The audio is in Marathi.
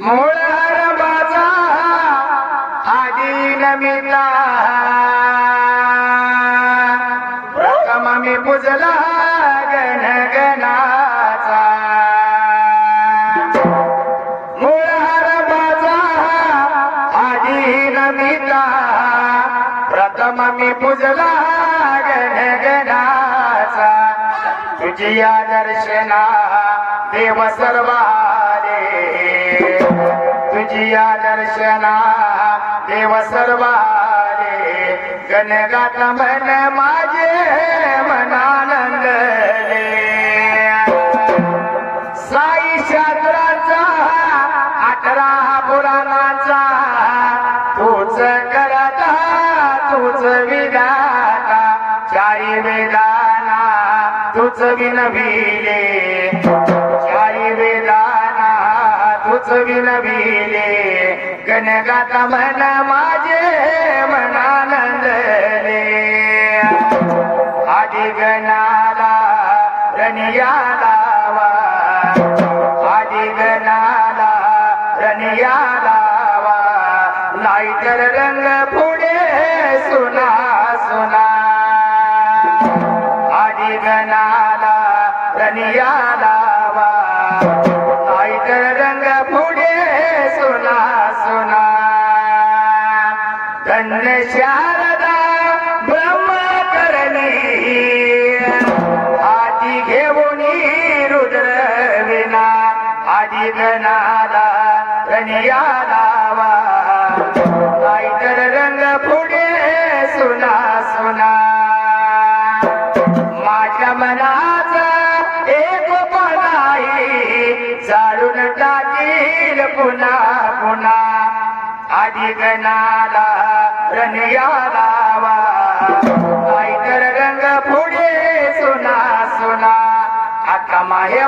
मोळार माझा आधी नमिता. प्रथम मी पुजला गणगणाचा. मुळार माझा आधी नमिता. प्रथम मी पुजला गणगणाचा. तुझी या दर्शना देव सर्वा या दर्शना देव सर्वारे गणगात मन माझे मनानंदले. साई शास्त्राचा अठरा पुराणाचा तूच करता तूच विधाता. चारी वेदाना तूच विनविले. चारी वेदाना तूच विनविले. गणगात मन माझे मनानंदले आधी गणाला रनिया लावा. आधी गणाला रनिया लावा. नाहीतर रंग पुढे सुना सुना. आधी गणाला रनिया लावा. शारदा शारदा ब्रह्मकरणी आधी घेऊन रुद्र विना आधी गणाला रनिया लावा. नाहीतर रंग पुढे सुना सुना. माझ्या मनाचा एक नाही जाळून टाकील पुन्हा पुन्हा. आधी गणाला रनिया लावा. नाहीतर रंग पुढे सुना सुना. आता माहे